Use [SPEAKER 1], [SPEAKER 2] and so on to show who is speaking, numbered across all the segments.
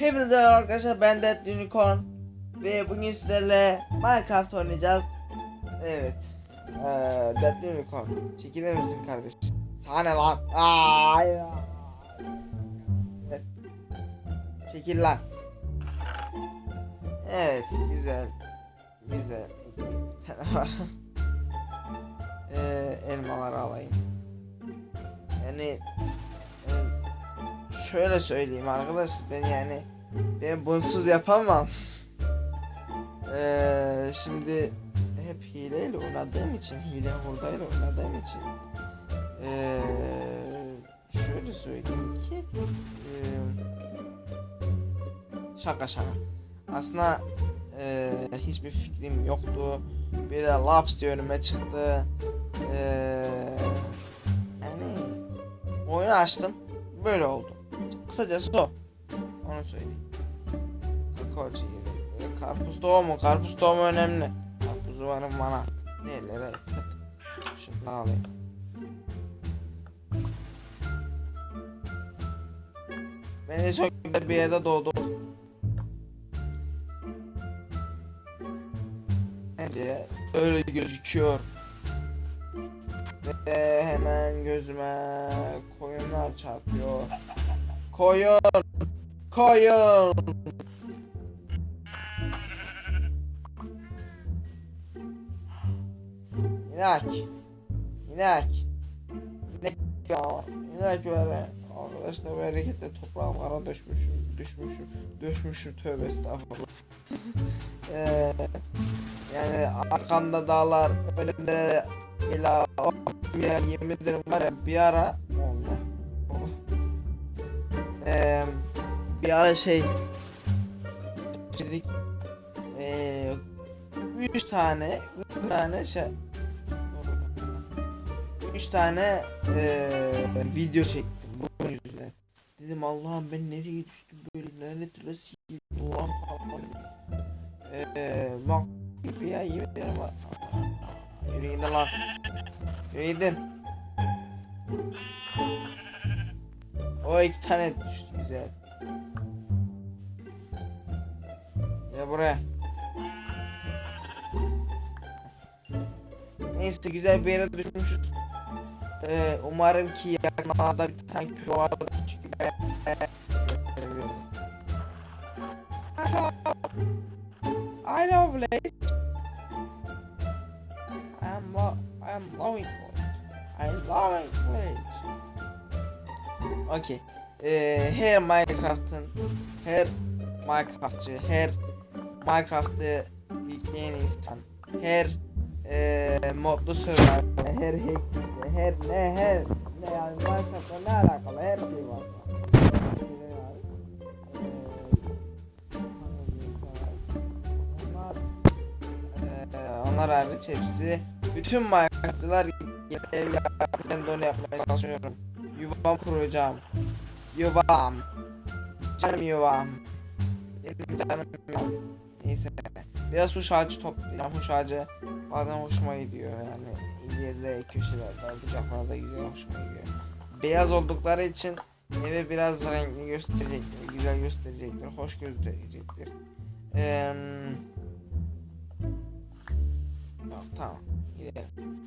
[SPEAKER 1] Hepinize merhaba arkadaşlar ben Dead Unicorn ve bugün sizlerle Minecraft oynayacağız. Evet. Ee, Dead Unicorn. Çekilir misin kardeşim? Sana ne lan? Aa. Evet. Çekil lan. Evet güzel. Güzel. Var. ee, elmaları alayım. Yani şöyle söyleyeyim arkadaşlar ben yani ben bunsuz yapamam. Ee, şimdi hep hileyle oynadığım için hile hurdayla oynadığım için ee, şöyle söyleyeyim ki ee, şaka şaka. Aslında ee, hiçbir fikrim yoktu. Bir de laps diye önüme çıktı. Ee, yani oyunu açtım böyle oldu kısacası o. Onu söyleyeyim. Kakao çekirdeği karpuz tohumu. Karpuz tohumu önemli. Karpuzu varım bana. Nelere şundan alayım. Bence çok güzel bir yerde doğdum. Bence öyle gözüküyor. Ve hemen gözüme koyunlar çarpıyor. Koyun! Koyun! İnek! İnek! İnek ya! İnek ver. Arkadaşlar bu hareketle toprağım ara düşmüşüm, düşmüşüm, düşmüşüm tövbe estağfurullah. Eee yani arkamda dağlar, önümde ila ya yemin ederim var ya bir ara Eee bir ara şey dedik eee üç tane üç tane şey üç tane eee video çektim bunun yüzünden. Dedim Allah'ım ben nereye düştüm böyle lanet olası Allah'ım falan. Eee bak ya yemin ederim gidin lan. Yürü gidin. O iki tane düştü güzel. Ya buraya. Neyse güzel bir yere düşmüşüz. Ee, umarım ki yakınlarda bir tane köy vardır. Çünkü ben- I love Blade. I'm lo I'm loving Blade. I love Blade. Okay. Ee, her Minecraft'ın her Minecraftçı, her Minecraft'ı yükleyen insan, her ee, modlu server, her hack, her ne her ne yani Minecraft'la ne alakalı her şey var. Onlar ee, onlar hariç hepsi bütün Minecraft'lar ben de yapmaya çalışıyorum. Yuvam kuracağım. Yuvam. Canım yuvam. Canım yuvam. Neyse. Biraz huş ağacı toplayacağım. Huş ağacı bazen hoşuma gidiyor yani. Yerlere, köşelerde, bucaklarda gidiyor hoşuma gidiyor. Beyaz oldukları için eve biraz renkli gösterecektir, güzel gösterecektir, hoş gösterecektir. Eee Yok tamam. Gidelim.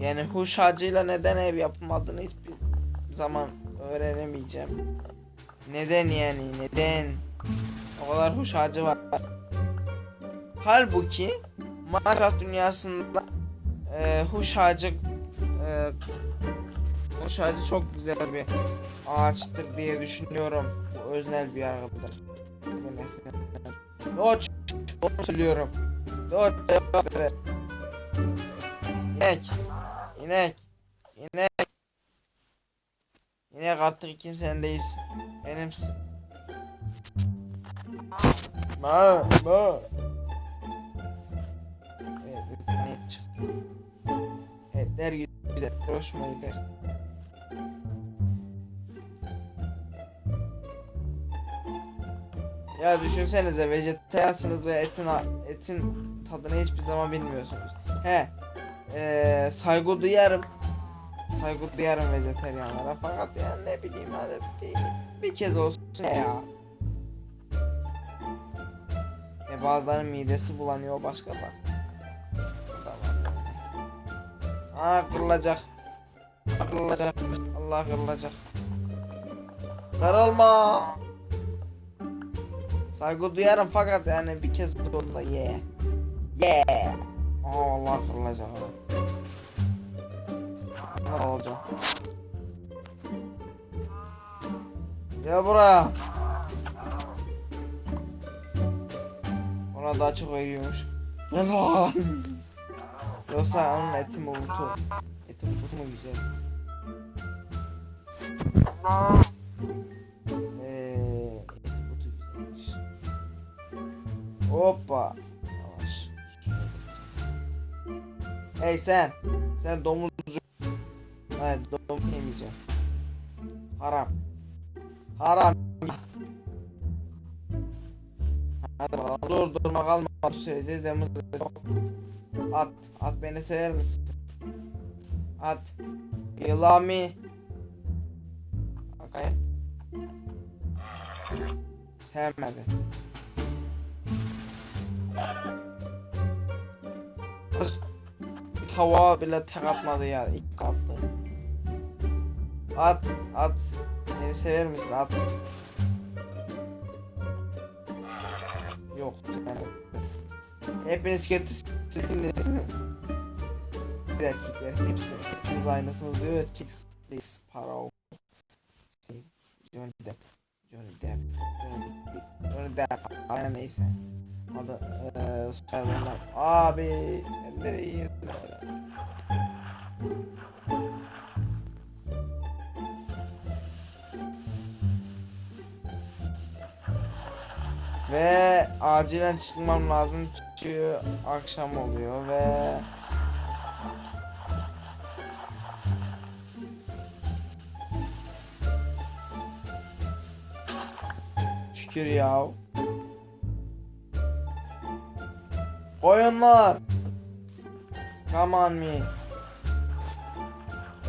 [SPEAKER 1] Yani huş ağacıyla neden ev yapılmadığını hiçbir zaman öğrenemeyeceğim. Neden yani neden? O kadar huş ağacı var. Halbuki Minecraft dünyasında e, huş ağacı e, huş ağacı çok güzel bir ağaçtır diye düşünüyorum. Bu öznel bir yargıdır. Doç, onu söylüyorum. Doç cevap ver. İnek, inek, inek. İnek artık kimsenin değilsin. Benimsin. Ba, ba. Evet, et çıktı. Etler güzel, hoşuma gider. Ya düşünsenize vejetaryansınız ve etin etin tadını hiçbir zaman bilmiyorsunuz. He. Ee, saygı duyarım. saygı duyarım vejeteryanlara fakat yani ne bileyim hadi bir, bir kez olsun ya. E bazılarının midesi bulanıyor başka da. Yani. Aa kırılacak. Kırılacak. Allah kırılacak. Kırılma. Saygı duyarım fakat yani bir kez olsa ye. Ye. Aa vallahi kırılacak ha. Ne olacak? Gel buraya. Ona daha çok veriyormuş. Gel lan. Yoksa onun eti mi butu? Eti butu mu güzel? Eee eti. Hoppa. Hey sen. Sen domuzcu. Hayır domuz yemeyeceğim. Haram. Haram. Hadi. Dur durma kalma. Sürece demir. At. At beni sever misin? At. Yılami. Okay. Sevmedi. Kız tavuğa bile tek atmadı ya. İlk attı. At. At. Beni sever misin? At. Yok. Hepiniz kötüsünüz. Siz erkekler hepsi. Siz aynısınız diyor ya. Chicks please para. Şey, Depp. Johnny Depp. Johnny Depp. Aynen neyse. Adı eee soyadından. Abi. Elleri iyi. Ve acilen çıkmam lazım çünkü akşam oluyor ve Ya. Koyunlar. Come on me.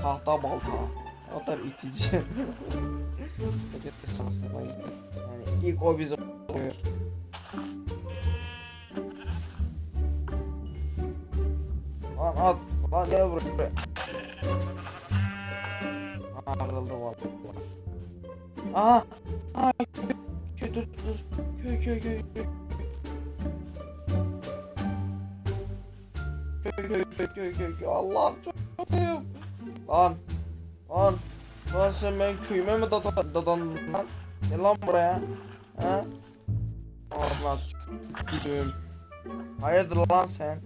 [SPEAKER 1] Tahta balta. O itici. yani ilk o bize oluyor. Lan at. Lan gel buraya. Aa kırıldı valla. Aha. Aha. Köy köy. Köy köy köy köy köy köy. Allah'ım çok kötüyüm. Lan. Lan. Lan sen ben köyüme mi dadan lan? Gel lan buraya. Ha? Allah gideyim. Hayırdır lan sen?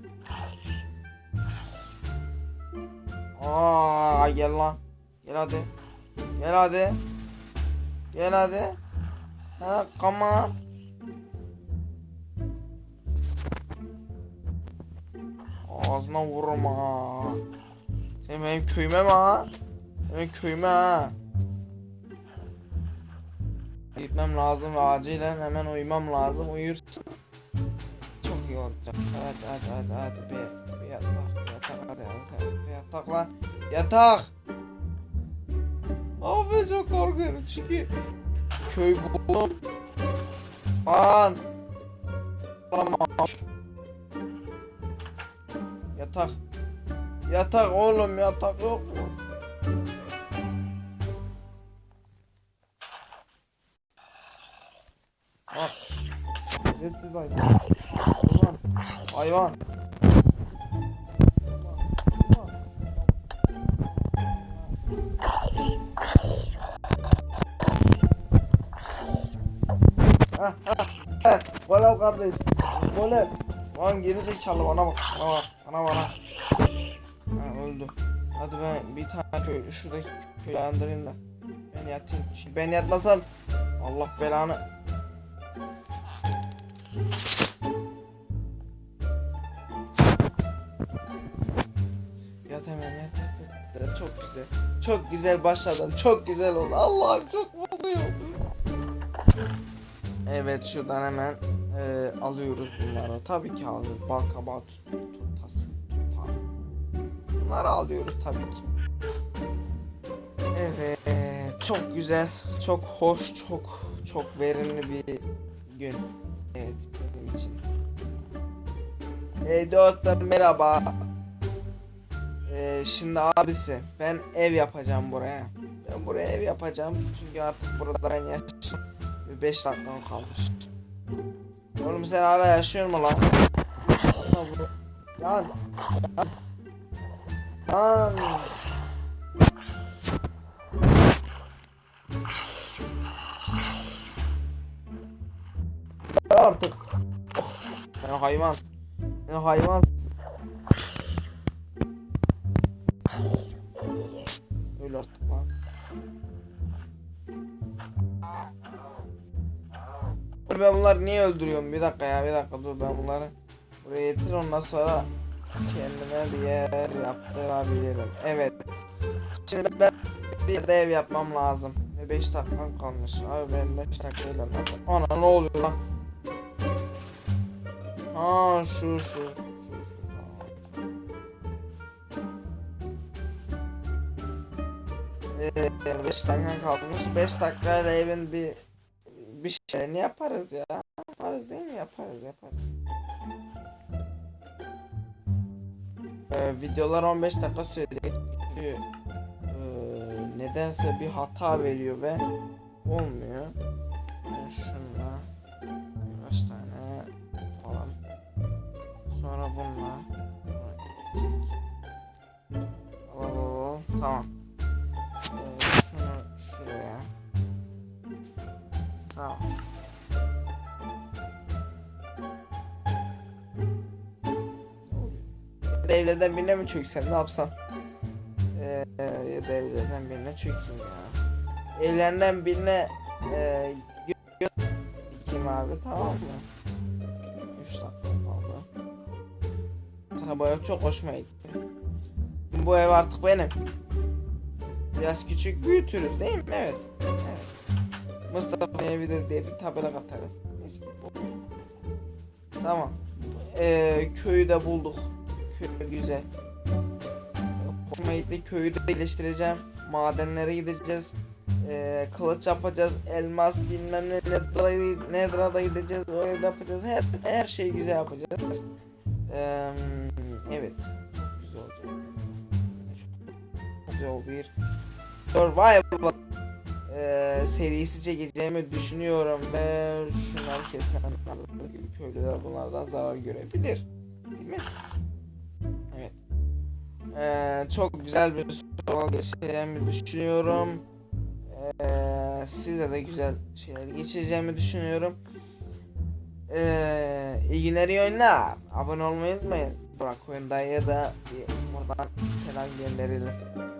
[SPEAKER 1] Aa gel lan. Gel hadi. Gel hadi. Gel hadi. Ha come on. Ağzına vururum ha. Sen benim köyüme mi ha? Benim köyüme ha. Gitmem lazım ve acilen hemen uyumam lazım. Uyursam çok iyi olacak. Hadi hadi hadi hadi bir, bir yatak yatak hadi hadi bir yatak lan yatak. Abi çok korkuyorum çünkü köy buldum. Lan. Tamam. Yatak. Yatak oğlum yatak yok mu? Bak. Zırhsız hayvan. Hayvan. Hayvan. Ha ha ha. Golem kardeş. Golem. Lan geri zekalı bana bak. Bana bak. Bana bana. Ha öldü. Hadi ben bir tane köy şuradaki köyü andırayım da. Ben yatayım. Şimdi ben yatmasam Allah belanı. Yat hemen yat yat yat. Çok güzel. Çok güzel başladın. Çok güzel oldu. Allah'ım çok mutluyum. Evet şuradan hemen e, alıyoruz bunları. Tabii ki alıyoruz. Bal kabağı tut, tutası tutar. Bunları alıyoruz tabii ki. Çok güzel, çok hoş, çok çok verimli bir gün. Evet, benim için. Hey dostum merhaba. Ee, şimdi abisi ben ev yapacağım buraya. Ben buraya ev yapacağım çünkü artık burada ben yaşıyorum. 5 dakikam kalmış. Oğlum sen hala yaşıyor mu lan? Bu- Lan. Artık. Sen hayvan. Sen hayvan. Öl artık lan. Ben bunları niye öldürüyorum? Bir dakika ya bir dakika dur ben bunları buraya getir ondan sonra kendime bir yer yaptırabilirim. Evet. Şimdi ben bir de ev yapmam lazım. Ve 5 dakikam kalmış. Abi ben 5 dakikayla nasıl? Ana ne oluyor lan? Ha şu şu. şu, şu. Ee, 5 dakika kalmış. 5 dakikayla evin bir bir şeyini yaparız ya. Yaparız değil mi? Yaparız yaparız. Ee, videolar 15 dakika sürecek. Çünkü ee, nedense bir hata veriyor ve olmuyor. Yani şunla birkaç tane falan. Sonra bununla. Alalım. Tamam. Evlerden birine mi çöksem ne yapsam? Ee, ya da evlerden birine çökeyim ya. Evlerinden birine e, dikeyim abi tamam mı? 3 dakika kaldı. Ev çok hoşuma gitti. Bu ev artık benim. Biraz küçük büyütürüz değil mi? Evet. Evet. Mustafa evi de diye bir tabela katarız. Neyse. Tamam. Ee, köyü de bulduk. Köy güzel. Hoşuma. Köyü de iyileştireceğim. Madenlere gideceğiz. Ee, kılıç yapacağız. Elmas bilmem ne. Nether'a Nether'a da gideceğiz. Oraya da yapacağız. Her, her şeyi güzel yapacağız. Ee, evet. Çok güzel olacak. Çok güzel bir survival e, serisi çekeceğimi düşünüyorum ve şunları kesmem lazım. Köylüler bunlardan zarar görebilir. Değil mi? Evet. E, çok güzel bir survival geçeceğimi düşünüyorum. E, size de güzel şeyler geçeceğimi düşünüyorum. E, iyi günler iyi oyunlar. Abone olmayı unutmayın. Burak Oyun Dayı'ya da buradan selam gönderelim.